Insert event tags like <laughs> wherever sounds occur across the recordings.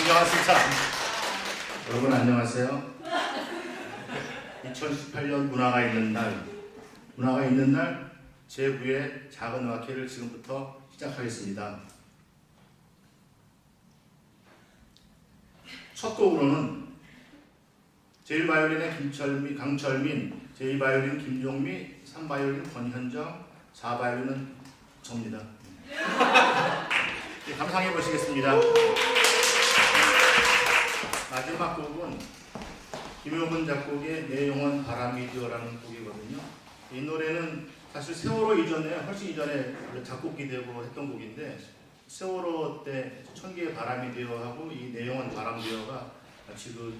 안녕하십니까. 여러분 안녕하세요. 2018년 문화가 있는 날, 문화가 있는 날 제9의 작은 음악회를 지금부터 시작하겠습니다. 첫 곡으로는 제1바이올린의 김철미, 강철민, 제2바이올린 김종미, 3바이올린 권현정, 4바이올린은 접니다. <laughs> 네, 감상해 보시겠습니다. 마지막 곡은 김효근 작곡의 내 영혼 바람이 되어라는 곡이거든요. 이 노래는 사실 세월호 이전에 훨씬 이전에 작곡이 되고 했던 곡인데 세월호 때 천개의 바람이 되어 하고 이 내 영혼 바람 되어가 같이 그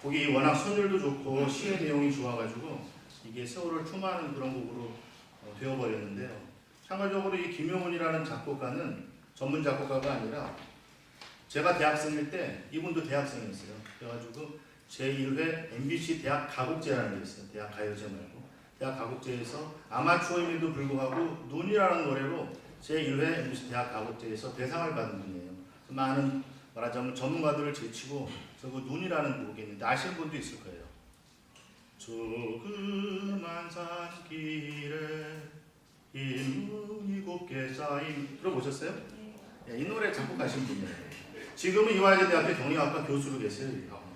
곡이 워낙 선율도 좋고 시의 내용이 좋아가지고 이게 세월호를 투마하는 그런 곡으로 어, 되어버렸는데요. 참가적으로 이 김효근이라는 작곡가는 전문 작곡가가 아니라 제가 대학생일 때 이분도 대학생이었어요. 그래가지고 제1회 MBC 대학 가곡제라는 게 있어요. 대학 가요제 말고. 대학 가곡제에서 아마추어임에도 불구하고 눈이라는 노래로 제1회 MBC 대학 가곡제에서 대상을 받은 분이에요. 많은 말하자면 전문가들을 제치고 저그 눈이라는 곡이 있는데 아시는 분도 있을 거예요. 조그만 산길에 이 눈이 곱게 쌓인 들어보셨어요? 예, 이 노래 작곡하신 분이에요. 지금은 이화여대 대학교 경영학과 교수로 계세요.